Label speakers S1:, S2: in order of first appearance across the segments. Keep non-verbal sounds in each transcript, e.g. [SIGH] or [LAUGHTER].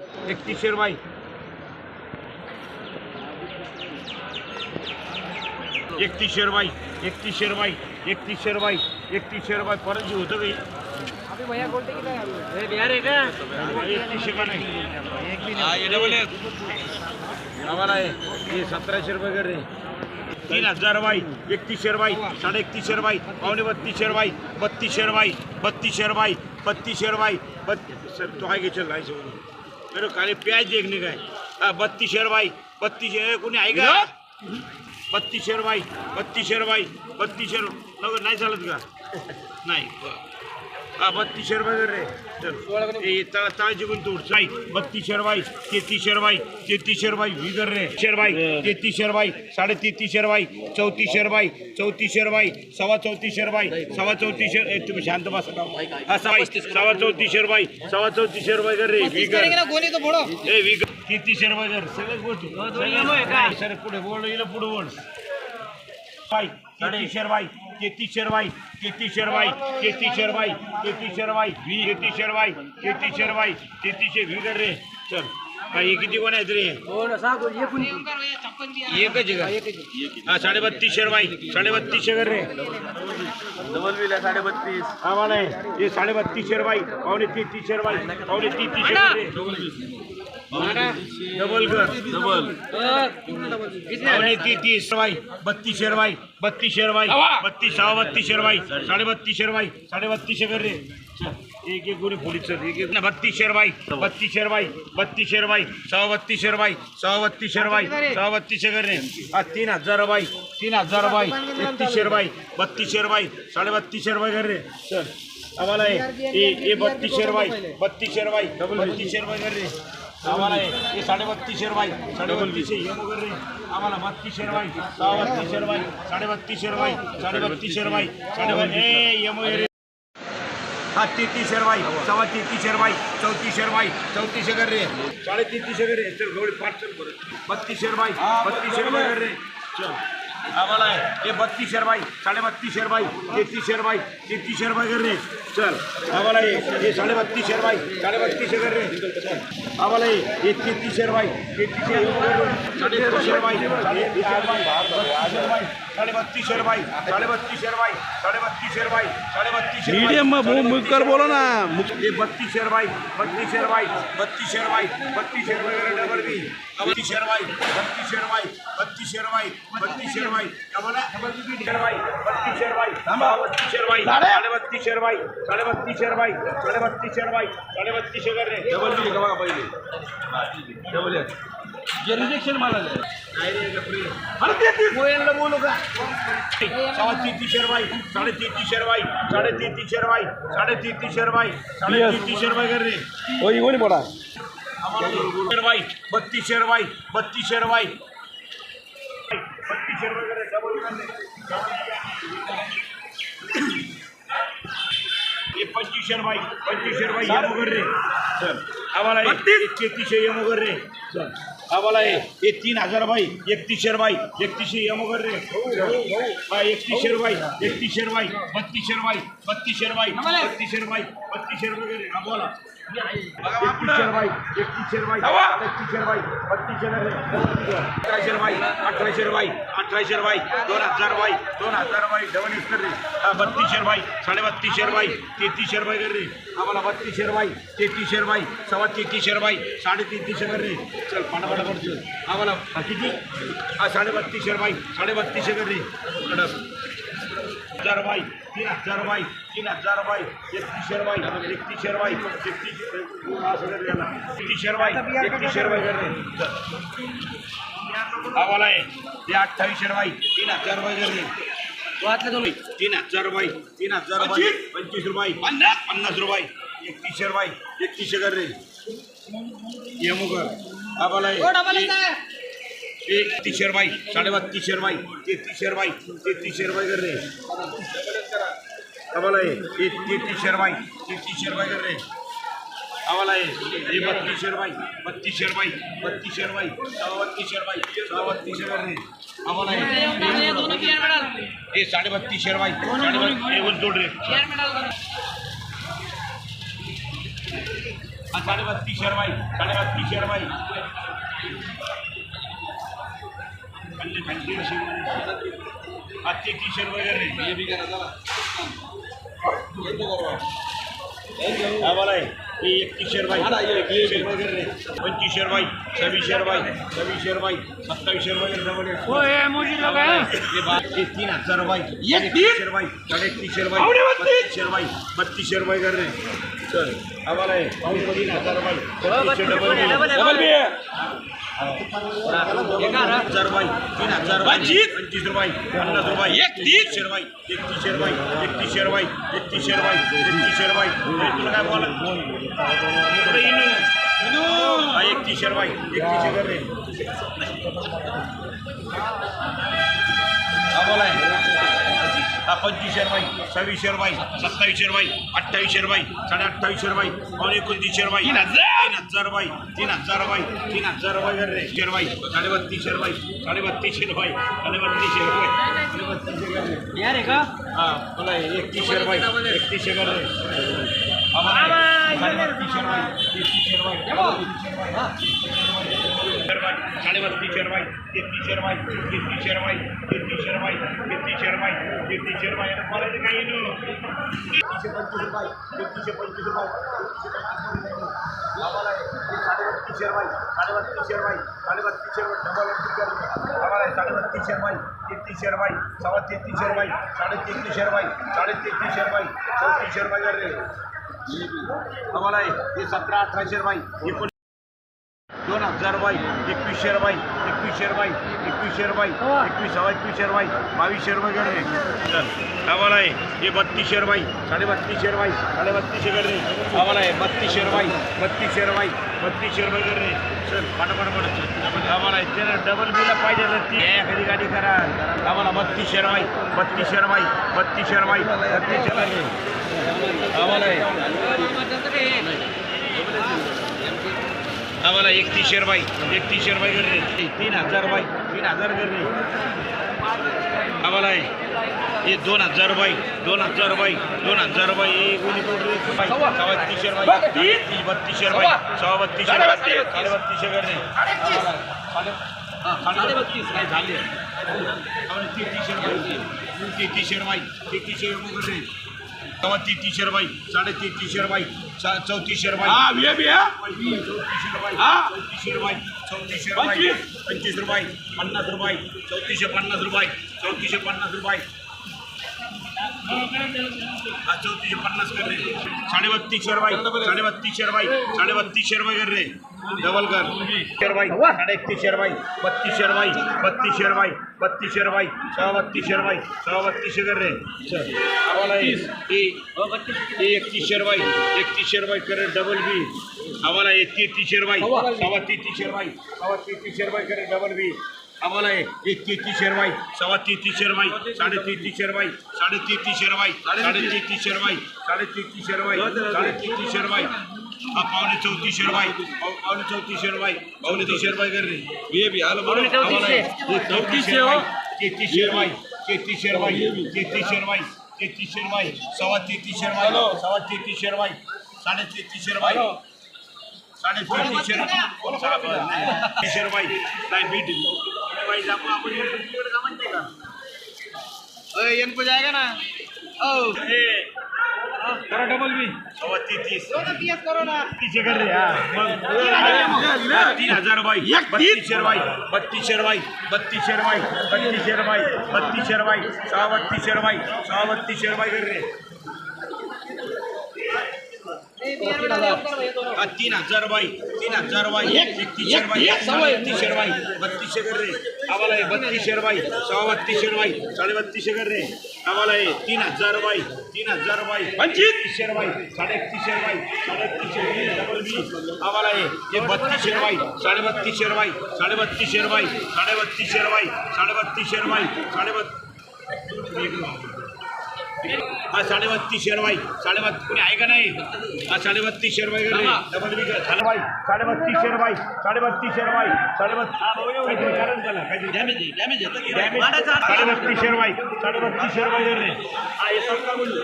S1: एकतीस शेरबाई एकतीस शेरबाई एकतीस शेरबाई एकतीस शेरबाई एकतीस शेरबाई परत जी होतं एकतीसशे नाही? हे सतराशे रुपये कर तीन हजार बाई एकतीस शेरबाई साडे एकतीस शेरबाई पावणे बत्तीस शेरबाई बत्तीस शेरबाई बत्तीस शेरबाई बत्तीस शेरबाई बत्तीस सर तो आहे घे चल आहे मेरे खाली प्याज देखने का है बत्तीस शेरबाई बत्तीस शेर कोणी आहे का बत्तीस शेरबाई बत्तीस शेरबाई बत्तीस शेर नाही चालत का नाही हा बत्तीस शेरबाई कर रे. चल. तळाची पण तोड. साई बत्तीस शेरबाई तेहतीस शेरबाई तेहतीस शेरबाई विगर रे. शेरबाई तेहतीस शेरबाई साडे तेहतीस शेरबाई चौतीस शेरबाई चौतीस शेरबाई सव्वा चौतीस शेरबाई सव्वा चौतीस शेर ए, तुम्ही शांत बसा. हा सव्वा सव्वा चौतीस शेरबाई सव्वा चौतीस शेरबाई कर रे. विगर ए विगर तेहतीस शेरबाई कर. सगळ्याच गोष्टी सर पुढे बोल इला पुढे बोल. बाई तेहतीस केती तेहतीस केती तेहतीस केती तेहतीस केती तेहतीस शेरबाई तेहतीस शेरबाई तेहतीस शेरबाई तेहतीसशे विगर रे. चल काय हे किती कोण आहेत रे? एकच आहे हा साडे बत्तीस शेरबाई साडे बत्तीस शेर रे.
S2: डबल बिल साडे बत्तीस
S1: आम्हाला आहे. हे साडे बत्तीस शेरबाई पावणे तेहतीस शेरवाई पावणे तेहतीस शेर रे. डबल कर
S2: डबल
S1: तेहतीस शेरबाई बत्तीस शेरबाई बत्तीस शेरबाई बत्तीस सहा बत्तीस शेरबाई साडे बत्तीस शेरबाई साडे बत्तीस शेर रे एक एक गुणी चल एक एक बत्तीस शेरबाई बत्तीस शेरबाई बत्तीस शेरबाई सहा बत्तीस शेरबाई सहा बत्तीस शेरबाई सहा बत्तीस शेर रे हा तीन हजार बाई तीन हजार बाई एकतीस शेरबाई बत्तीस शेरबाई साडे बत्तीस शेरबाई कर रे चल आम्हाला हे हे- हे बत्तीस शेरबाई बत्तीस शेरबाई बत्तीस शेरबाई कर रे आम्हाला हे हे शेरवाई. साडेबत्तीसशे शेरबाई साडे बत्तीसशे हे वगैरे. आम्हाला बत्तीस शेरवाई. सहा बत्तीस शेरवाई. साडेबत्तीस शेरवाई. साडेबत्तीस साडे साडेबत्तीस शेरबाई साडे वगैरे. हा तेहतीस शेरवाई. सव्वा तेहतीस शेरवाई. चौतीस शेरवाई. चौतीस शेगर रे साडेतीस शेगर रे चल गवळी पाच चल बरं. बत्तीस शेरवाई. बत्तीस शेरवाई रे चल. आम्हाला आहे हे बत्तीस शेरबाई साडे बत्तीस शेरबाई तेहतीस शेरबाई तेहतीस शेरबाई कर रे चल आम्हाला हे हे साडे बत्तीस शेरबाई साडे बत्तीस कर रे चल आम्हाला हे हे तेहतीस शेरबाई तेहतीस साडे एकतीस शेरबाई साडे एकतीस शेरबाई बत्तीस शेरबाई साडे बत्तीस शेरबाई साडे बत्तीस शेरबाई साडे बत्तीस शेरबाई साडे बत्तीस शेरबाई
S2: मीडियम कर बोलो ना
S1: ये बत्तीस शेरबाई बत्तीस शेरबाई बत्तीस शेरबाई बत्तीस शेरबाई डबल बी बत्तीस बत्तीस शेरबाई बत्तीस शेरबाई बत्तीस शेरबाई आम्हाला शेरबाई बत्तीस शेरबाई थांबा बत्तीस शेरबाई साडे बत्तीस शेरबाई साडे बत्तीस शेरबाई साडे बत्तीस शेरबाई साडे बत्तीस शेर रे
S2: डबल बिल का बघा पहिले. डबल जे रिजेक्शन मला
S1: बोलू का? सव्वा तेहतीस शेरबाई साडे तेहतीस शेरबाई साडे तेहतीस शेरबाई साडे तेहतीस शेरबाई साडे तेहतीस शेरबाई कर रे
S2: कोणी पडा
S1: बत्तीस शेरबाई बत्तीस शेरबाई बत्तीस शेरबाई करे डबल करणे. हे पंचवीस शेरबाई पंचवीस शेरबाई यम वगैरे रे चल. आम्हाला तेहतीसशे यम वगैरे रे चल. आम्हाला हे तीन हजार बाई. एकतीस शेरबाई एकतीसशे यम वगैरे रे हा एकतीस शेरबाई एकतीस शेरबाई बत्तीस शेरबाई बत्तीस शेरबाई बत्तीस शेरबाई बत्तीस शेर वगैरे हा बोला एकतीस शेरबाई एकतीस शेरबाई एकतीस शेरबाई बत्तीस शेरबाई बाई अठराशे अठरा शेरबाई अठरा शेरबाई दोन हजार बाई दोन हजार बाई डबल कर रे हा बत्तीस शेरबाई साडे बत्तीस शेरबाई तेहतीस शेरबाई कर रे आम्हाला बत्तीस शेरबाई तेहतीस शेरबाई सव्वा तेहतीस शेरबाई साडे तेहतीस कर रे चल पाटापाटा पडतो आम्हाला किती हा साडे बाई शेरबाई साडे बत्तीस कर रे कडक हजार बाई तीन हजार बाई तीन हजार बाई एकतीस शेरबाई एकतीस शेरबाई एकतीस असं कर याला. एकतीस एकतीस कर रे आम्हाला आहे ते अठ्ठावीस शेरबाई तीन हजार रुपये कर रे तीन हजार रुपये तीन हजार रुपये पंचवीस? रुपये. पन्नास? रुपये. एकतीस शेरबाई एकतीसशे कर रे कर आम्हाला आहे एकतीस शेरबाई बाई ते शेरबाई बाई ते तेहतीस बाई कर रे. आम्हाला आहे ते तिशेर बाई ते तेहतीस बाई कर रे. आम्हाला आहे हे बत्तीस शेरबाई बत्तीस शेरबाई बत्तीस शेरबाई सहा बत्तीस शेरबाई सहा शेर रे. आम्हाला आहे हे साडे बत्तीस शेरबाई साडे बत्तीस जोड रे. हा साडे बत्तीस शेरवाई साडे बत्तीस शेरवाई खाल्ले खाल्ले हा तेहतीस शेरवाई कर रे
S2: हे बी करा चला
S1: हा बोला हे एकतीस शेरवाई
S2: हा ना, ये, ये.
S1: शेरवाई कर रे पंचवीस सव्वीस शेरवाई सव्वीस शेरवाई सत्तावीस शेरवाई कर जवळ ये. हा बोला हे. हे बा- हे तीन हजार रुपये एकतीस शेरवाई साडे एकतीस शेरवाई बत्तीस? शेरवाई बत्तीस शेरवाई कर रे चल हा बोला हे. तीन हजार रुपये हजार रुपये तीन हजार रुपये पंचवीस रुपये पन्नास रुपये एकतीस शेरवाई एकतीस शेरवाई एकतीस शेरवाई एकतीस शेरवाई एकतीस शेरवाई. अरे तुला काय बोला एकतीस शेरवाई एकतीस शेर पच्चिस रुपियाँ छब्बिस रुपियाँ सत्ताइस रुपियाँ अट्ठाइस रुपियाँ साढे अट्ठाइस रुपियाँ आणि कुन्तिस रुपियाँ तिन हजार तिन हजार रुपियाँ तिन हजार रुपियाँ तिन हजार रुपियाँ
S3: गरेर का?
S1: शेरवाई एकतीस शेरवाई शेरवाई साडे बत्तीस शेरवाई तेहतीस शेरवाई तेहतीस शेरवाई तेहतीस शेरवाई तेहतीस शेरवाई तेहतीस शेरवाई अरे बोलायचं काही नो एकतीसशे पंचवीस रुपये एकतीसशे पंचवीस रुपये साडे बत्तीस शेरवाई साडे बत्तीस शेरवाई साडे बत्तीस शेरवाई डबल आम्हाला साडे बत्तीस शेरवाई तेहतीस शेरवाई सव्वा तेहतीस शेरवाई साडे तेहतीस शेरवाई साडे तेहतीस शेरवाई चौतीस शेरवाई कर रे आम्हाला हे सतरा अठरा शेरवाई एकोण दोन हजार बाई एकवीस शेरबाई एकवीस शेरबाई एकवीस शेरबाई एकवीस सव्वा एकवीस शेरबाई बावीस शेरबाई बाई रे आम्हाला आहे हे बत्तीस शेरबाई साडे बत्तीस शेरबाई साडे बत्तीसशे कर रे आम्हाला आहे बत्तीस शेरबाई बत्तीस शेरबाई बत्तीस शेरबाई बाई रे सर पाठा पाठ आम्हाला आहे त्याला डबल बिला पाहिजे तर ती एखादी गाडी करा आम्हाला बत्तीस शेरबाई बत्तीस शेरबाई बत्तीस शेरबाई बत्तीस शेरबाई आम्हाला आहे आम्हाला एकतीस शेरबाई एकतीस शेरबाई कर रे तीन हजार बाई तीन हजार रे आम्हाला हे दोन हजार रुपये दोन हजार रुपये दोन हजार कोणी सव्वा. तीस शेरबाई तीस बत्तीस. शेरबाई सव्वा. बत्तीस शेरबाई साडे बत्तीसशे रे साडे बत्तीस नाही झाले आम्हाला शेरबाई तेहतीस शेरबाई तेहतीस शेरबाई कर रे सव्वा तेहतीस शेरबाई साडे तेहतीस शेरबाई चौतीस शेरबाई
S2: हा बी बी हा.
S1: चौतीसशे रुपये
S2: हा?
S1: चौतीसशे रुपये चौतीसशे रुपये पंचवीस रुपये पन्नास रुपये चौतीसशे पन्नास रुपये चौतीसशे पन्नास रुपये. चौतीसशे पन्नास कर रे साडे बत्तीस शेरबाई साडे बत्तीस शेरबाई साडे बत्तीस शेरबाई कर रे डबल कर. शेरबाई साडे एकतीस शेरबाई बत्तीस शेरबाई बत्तीस शेरबाई बत्तीस शेरबाई सहा बत्तीस शेरबाई सहा बत्तीसशे कर रे चल. आम्हाला हे हे एकतीस शेरबाई एकतीस शेरबाई कर डबल बी. आम्हाला एकतीस तेहतीस शेरबाई सव्वा तेहतीस शेरबाई सव्वा तेहतीस शेरबाई कर डबल बी. आम्हाला हे एक तेहतीस शेरबाई सव्वा तेहतीस शेरबाई साडे तेहतीस शेरबाई साडे तेहतीस शेरबाई साडे तेहतीस शेरबाई साडे तेहतीस शेरबाई साडे तेहतीस शेरबाई हा पावणे शेरबाई पाव- पावणे चौतीस शेरबाई पावणे तीस शेरबाई कर रे.
S2: बी आलं बरोबर
S1: हे चौतीस शेरबाई तेहतीस शेरबाई तेहतीस शेरबाई तेहतीस शेरबाई तेहतीस शेरबाई सव्वा तेहतीस शेरबाई सव्वा तेहतीस शेरबाई साडे तेहतीस शेरबाई साडे तेहतीस शेरबाई शेरबाई नाही बीट आपण तिकडे का म्हणते का
S3: ना ओ
S2: करा डबल बी
S1: सव्वा तेहतीस
S3: करो ना
S1: तीसशे कर रे हा मग तीन हजार बाई बत्तीस शेरबाई बत्तीस शेरबाई बत्तीस शेरबाई बत्तीस शेरबाई बत्तीस शेरबाई सहा बत्तीस शेरबाई सहा बत्तीस शेरबाई कर रे हा, तीन हजार बाई तीन हजार बाई एकतीस शेरबाई बत्तीस शेरबाई बत्तीसशे कर रे आम्हाला हे बत्तीस शेरबाई सहा बत्तीस शेरबाई साडे बत्तीसशे कर रे आम्हाला हे तीन हजार बाई तीन हजार बाई पंचवीस शेरबाई साडे एकतीस शेरबाई साडे एकतीस शेरबाई डबल बी आम्हाला हे हे बत्तीस शेरबाई साडे बत्तीस शेरबाई साडे बत्तीस शेरबाई साडे बत्तीस शेरबाई साडे बत्तीस शेरबाई साडे बत्तीस हा साडे बत्तीस शेरवाई साडे बत्तीस कोणी आहे का नाही हा साडे बत्तीस शेरवाई डबल बी झालं बाई साडे बत्तीस शेरवाई साडे बत्तीस शेरवाई साडे बत्तीस कारण झालं काहीतरी डॅमेज डॅमेज साडे बत्तीस शेरवाई साडे बत्तीस शेरवाई हा हे सत्ता बोलू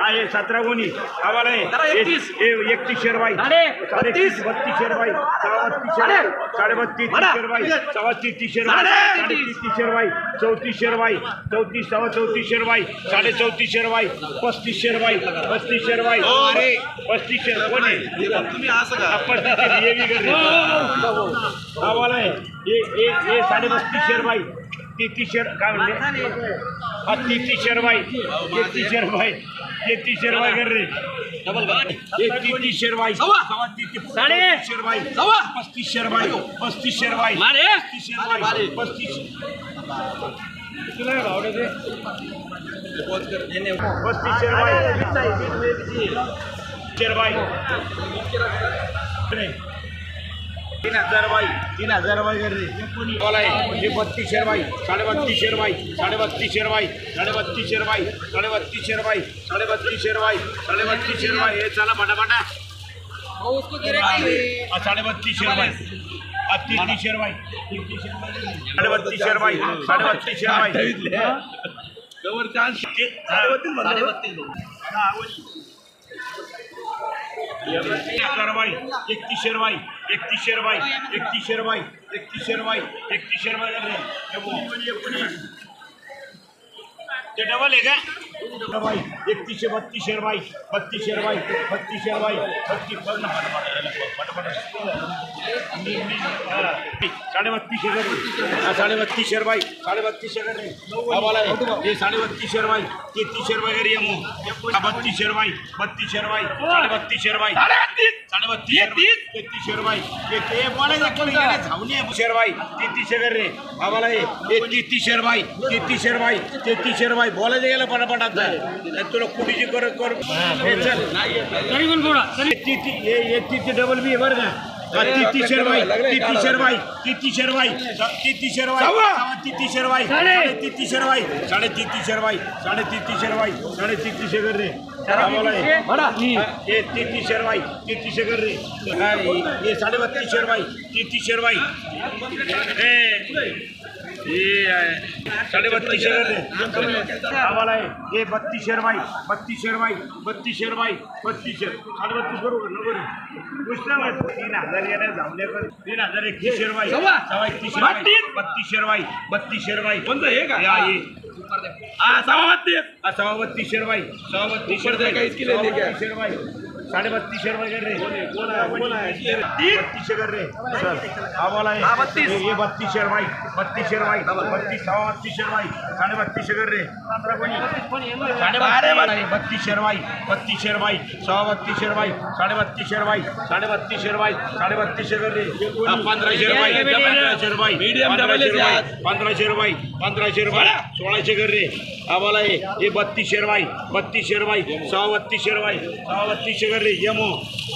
S1: हा हे सतरा कोणी आम्हाला
S2: एकतीस.
S1: शेरवाई
S2: बत्तीस.
S1: बत्तीस शेरवाई सव्वा बत्तीस शेरवाई साडे बत्तीस
S2: म्हणा.
S1: शेरवाई सव्वा तीस शेरवाई
S2: साडे
S1: साडे तीस शेरवाई चौतीस शेरवाई चौतीस सव्वा चौतीस शेरवाई साडे चौतीस शेरवाई पस्तीस शेरवाई पस्तीस शेरवाई.
S3: अरे.
S1: पस्तीस शेर कोणी
S2: हे
S1: हे. आम्हाला हे हे हे साडे पस्तीस शेरवाई. तेहतीस शेर काय म्हणले? हा तेहतीस शेरवाई. तेहतीस शेरवाई. तेहतीस शेरवाई कर रे हे तेहतीस शेरवाई.
S2: साडे.
S1: पस्तीस शेरवाई. पस्तीस शेरवाई. पस्तीस शेरवाई. पस्तीस शेरवाई. पस्तीस? पस्तीस शेरवाई शेरवाई तीन हजार बाई तीन हजार बाई कर रे बोला आहे हे बत्तीस शेरवाई साडे बत्तीस शेरवाई साडे बत्तीस शेरवाई साडे बत्तीस शेरवाई साडे बत्तीस शेरवाई साडे बत्तीस शेरवाई साडे बत्तीस शेरवाई हे चला फटाफटा हा, साडे बत्तीस शेरवाई [LAUGHS] हा, तीस शेरवाई। साडे बत्तीस शेरवाई। साडे बत्तीस शेरवाई।
S2: कवर चान्स
S1: शेरवाई एकतीस शेरवाई एकतीस शेरवाई एकतीस शेरवाई एकतीस शेरवाई एकतीस शेरवाई ते डबल आहे का? शेरवाई एकतीसशे बत्तीस शेरवाई बत्तीस शेरवाई बत्तीस शेरवाई बत्तीस पटापट साडे बत्तीस शेर साडे बत्तीस शेरवाई साडे बत्तीस शेर आम्हाला हे साडे बत्तीस शेरवाई तेहतीस शेरवाई घरी मग बत्तीस शेरवाई बत्तीस शेरवाई साडे बत्तीस शेरवाई साडे बत्तीस तेहतीस तेहतीस शेरवाई ते बोलायचं शेअर शेरवाई तेहतीस शेर रे आम्हाला हे हे तेहतीस शेरवाई तेहतीस शेरवाई तेहतीस शेरवाई बोलायचं गेलं पटापटात तुला कुठीची कर कर हे चल तरी पण डबल बी आहे बरं का तिती शेरवाई तिती शेरवाई तिती शेरवाई तिती शेरवाई तिती शेरवाई साडे. तिती शेरवाई साडे तिती शेरवाई साडे तिती शेरवाई साडे तिती शेगर रे तिती शेरवाई तिती शेगर रे. हा, साडे बत्तीस शेरवाई तिती शेरवाई. साडे बत्तीस आम्हाला हे। बत्तीस शेरवाई बत्तीस शेरवाई बत्तीस शेरवाई बत्तीस शेर। साडे बत्तीस बरोबर ना बरोबर पुस्तक आहे. तीन हजार येण्या जाऊन कर तीन हजार एकतीस शेरवाई
S2: सव्वा.
S1: सव्वा एकतीस बत्तीस? शेरवाई बत्तीस शेरवाई
S2: कोणतं हे का?
S1: सव्वा बत्तीस। सव्वा बत्तीस
S2: केलं नाही
S1: सव्वा? बत्तीस शेरवाई साडे बत्तीस शेरवाई कर रे कोण आहे कोण आहे बत्तीस कर रे सर आम्हाला हे-
S2: हा, बत्तीस.
S1: हे- हे बत्तीस शेरवाई बत्तीस शेरवाई बत्तीस सव्वा बत्तीस शेरवाई साडे बत्तीस कर रे साडे बत्तीस बत्तीस शेरवाई बत्तीस शेरवाई सव्वा बत्तीस शेरवाई साडे बत्तीस शेरवाई साडे बत्तीस शेरवाई साडे बत्तीस शेर रे हा, पंधरा शेरवाई पंधरा शेरवाई
S2: Medium
S1: पंधरा शेरवाई सोळाशे कर रे आम्हाला हे हे बत्तीस शेरवाई बत्तीस शेरवाई सहा बत्तीस शेरवाई सहा बत्तीसशे शेर रे यमो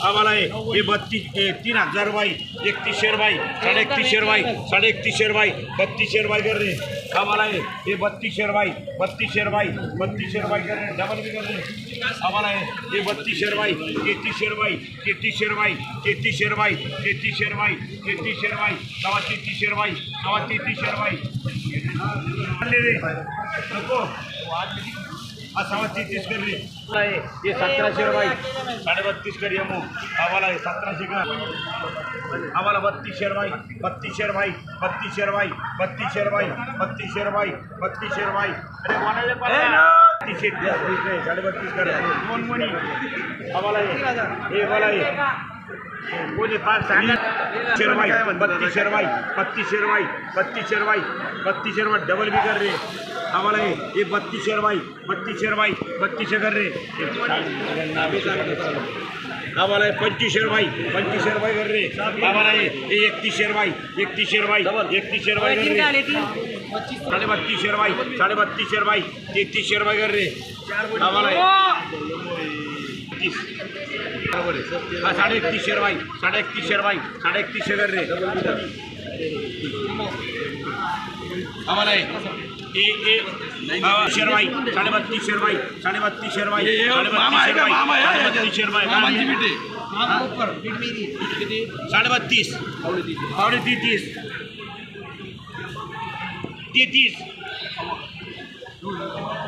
S1: आम्हाला हे हे बत्तीस तीन हजार रुपये एकतीस शेरवाई साडे एकतीस शेरवाई साडे एकतीस शेरवाई बत्तीस शेरवाई कर रे आम्हाला हे हे बत्तीस शेरवाई बत्तीस शेरवाई बत्तीस शेरवाई कर रे डबल बी कर रे आम्हाला हे हे बत्तीस शेरवाई तेहतीस शेरवाई तेहतीस शेरवाई तेहतीस शेरवाई तेहतीस शेरवाई तेहतीस शेरवाई सव्वा तेहतीस शेरवाई सव्वा तेहतीस शेरवाई आणले रे नको हा सव्वा तेहतीस कर रे आहे, हे सतराशे रुपये साडे बत्तीस कर ये मग आम्हाला हे सतराशे कर आम्हाला बत्तीस शेरवाई बत्तीस शेरवाई बत्तीस शेरवाई बत्तीस शेरवाई बत्तीस शेरवाई बत्तीस शेरवाई अरे म्हणाले बत्तीस शेरवाई साडे बत्तीस कर दोन मणी आम्हाला हे हे. शेरवाई बत्तीस शेरवाई बत्तीस शेरवाई बत्तीस शेरवाई बत्तीस शेरवाई डबल बी कर रे. आम्हाला हे बत्तीस शेरवाई बत्तीस शेरवाई बत्तीस कर रे. आम्हाला हे पंचवीस शेरवाई पंचवीस शेरवाई कर रे. आम्हाला हे एकतीस शेरवाई एकतीस शेरवाई एकतीस शेरवाई साडे बत्तीस शेरवाई साडे बत्तीस शेरवाई तेहतीस शेरवाई कर रे. आम्हाला तीस हा साडे एकतीस शेरवाई साडे एकतीस शेरवाई साडे एकतीस शेर रे आम्हाला शेरवाई साडे बत्तीस शेरवाई साडे बत्तीस शेरवाई साडे
S2: मामा आहे
S1: बत्तीस
S2: का? मामा आहे?
S1: शेरवाई साडे बत्तीस शेरवाई
S2: मामांची बेटी.
S1: साडे तेहतीस तेहतीस.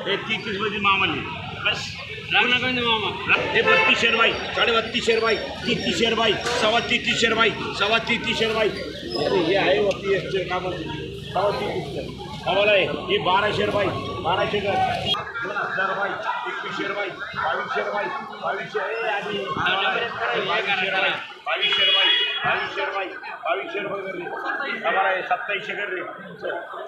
S1: हे तेहतीसमध्ये मामाने बस. हे बत्तीस शेरबाई साडे बत्तीस शेरबाई तेहतीस शेरबाई सव्वा तेहतीस शेरबाई सव्वा तेहतीस शेरबाई. अरे हे आहे वरती एसचे कामाचे सव्वा तेहतीस आम्हाला आहे हे बारा शेरबाई बारा शेर दोन हजार बाई एकवीस शेरबाई बावीस शेरबाई बावीस शेर बावीसशे रुपये बावीसशे रुपये बावीसशे रुपये शेरबाई कर आम्हाला आहे सत्तावीसशे कर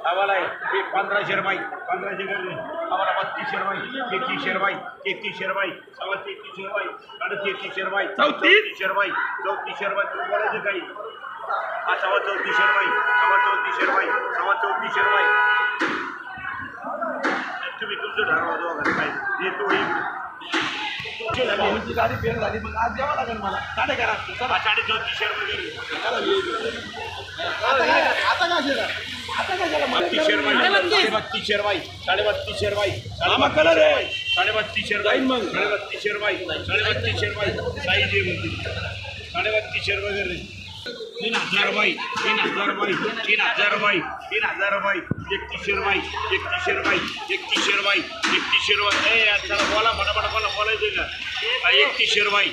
S1: आम्हाला आहे एक पंधराशे रुपये पंधराशे कर आम्हाला बत्तीसशे रुपये तेहतीस रुपये तेहतीसशे रुपये सव्वा तेहतीसशे रुपये अडतीसशे रुपये चौतीसशे रुपये चौतीसशे रुपये बोलायचं काही हा सव्वा चौतीसशे रुपये सव्वा चौतीसशे रुपये सव्वा चौतीसशे रुपये तुम्ही तुमचं ठरवा दोघं काय येतो तुमची
S2: गाडी फेल झाली मग आज द्यावं लागेल मला. साडे करा.
S1: हा साडे चौतीस
S2: आता काय केलं आता काय केलं
S1: बत्तीस शेरबाई साडे बत्तीस शेरबाई साडे बत्तीस शेरबाई
S2: मामा कलर आहे.
S1: साडे बत्तीस शेरबाई
S2: जाईन मग.
S1: साडे बत्तीस शेरबाई साडे बत्तीस शेरबाई साईज आहे म्हणते. साडे बत्तीस शेरबाई कर रे. तीन हजार बाई तीन हजार बाई तीन हजार बाई तीन हजार बाई एकतीस शेरबाई एकतीस शेरबाई एकतीस शेरबाई एकतीस शेरबाई ए यार चला बोला फटाफट बोला बोलायचं का? एकतीस शेरबाई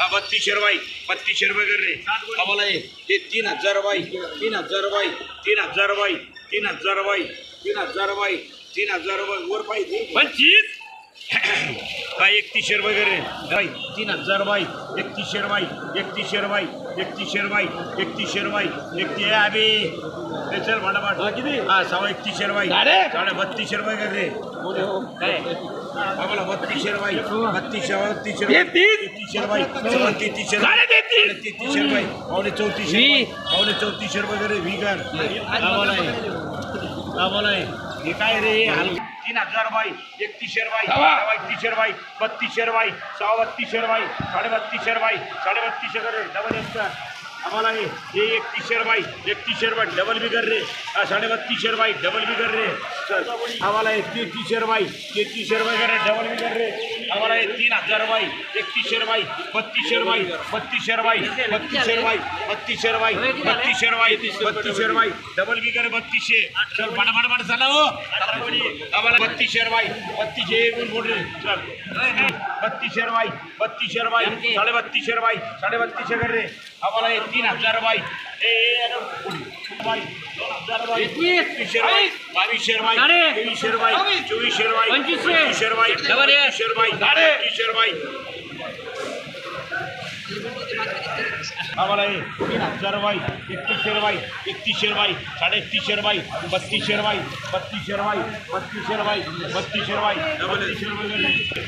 S1: हा बत्तीस शेरबाई बत्तीस शेरबाई कर रे. हे हे तीन हजार बाई तीन हजार बाई तीन हजार बाई तीन हजार बाई तीन हजार बाई तीन हजार बाई वर पाहिजे पंचवीस? काय एकतीस शेर वगैरे बाई तीन हजार बाई एकतीस शेर बाई एकतीस शेर बाई एकतीस शेर बाई एकतीस शेर बाई एकतीस अबे ते चल भाटाभाट
S2: हा, किती?
S1: हा सव्वा एकतीस शेर बाई
S2: साडे?
S1: साडे बत्तीस शेर वगैरे काय आम्हाला बत्तीस शेर बाई बत्तीस शेर बत्तीस शेर बाई
S2: तेहतीस?
S1: तेहतीस शेर बाई सव्वा तेहतीस शेर
S2: साडे तेहतीस?
S1: साडे तेहतीस शेर बाई पावणे चौतीस शेर बाई पावणे चौतीस शेर वगैरे विकार आम्हाला आहे आम्हाला आहे हे काय रे? हलका तीन हजार बाई एकतीस शेर बाई
S2: सव्वा.
S1: सव्वा एकतीस शेर बाई बत्तीस शेर बाई सहा बत्तीस शेर बाई साडे बत्तीस शेर रे डबल एकटा आम्हाला हे हे एकतीस शेर बाई एकतीस शेर बाई डबल बी कर रे. हा, साडे बत्तीस शेर बाई डबल बी कर रे. आम्हाला हे ती शेर बाई तेहतीस शेर बाई कर डबल बी रे आम्हाला आहे तीन हजार बाई एकतीस शेर बाई बत्तीस शेर बाई बत्तीस शेर बाई बत्तीस शेर बाई बत्तीस शेर बाई बत्तीस शेर बाई बत्तीस शेर बाई डबल बी कर बत्तीसशे चल फटा फटा फटा चला हो आम्हाला बत्तीस शेर बाई बत्तीस एक बोल चल बत्तीस शेर बाई बत्तीस शेर बाई साडे बत्तीस शेर बाई साडे बत्तीसशे कर रे आम्हाला आहे तीन हजार बाई ए बाई एकवीस शेर बाई बावीस शेर बाई तेवीस शेर बाई चोवीस शेर बाई पंचवीस शेर बाई पंचवीस आम्हाला हे तीन हजार बाई एकतीस शेरबाई एकतीस शेरबाई साडे एकतीस शेरबाई बत्तीस शेरबाई बत्तीस शेरबाई बत्तीस शेरबाई बत्तीस शेरबाई बत्तीस शेरबाई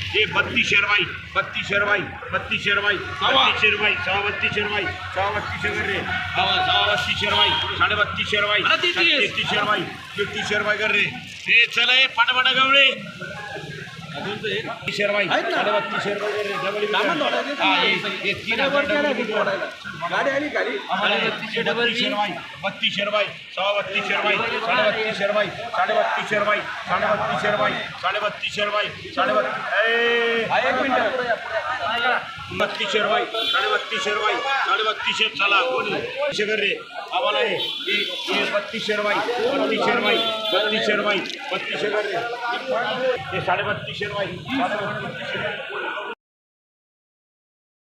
S1: हे बत्तीस शेरबाई बत्तीस शेरबाई बत्तीस शेरबाई बत्तीस शेरबाई सहा बत्तीस शेरबाई सहा बत्तीस शेर रे सहा बत्तीस शेरबाई साडे बत्तीस शेरबाई तेहतीस शेरबाई तेहतीस शेरबाई कर रे हे चला हे पाटापाटा गवळे डबल हा बत्तीस शेरबाई सव्वा बत्तीस शेरबाई साडे बत्तीस शेरबाई साडे बत्तीस शेरबाई साडे बत्तीस शेरबाई साडे बत्तीस शेरबाई साडे बत्तीस बत्तीस शेरबाई साडे बत्तीस शेरबाई साडे बत्तीस शेर चला कोणी शेखर रे आम्हाला हे हे- बत्तीस शेरवाई बत्तीस शेरवाई बत्तीस शेरवाई बत्तीस शेरवाई. हे साडे बत्तीस शेरबाई साडे बत्तीस शेरवाई.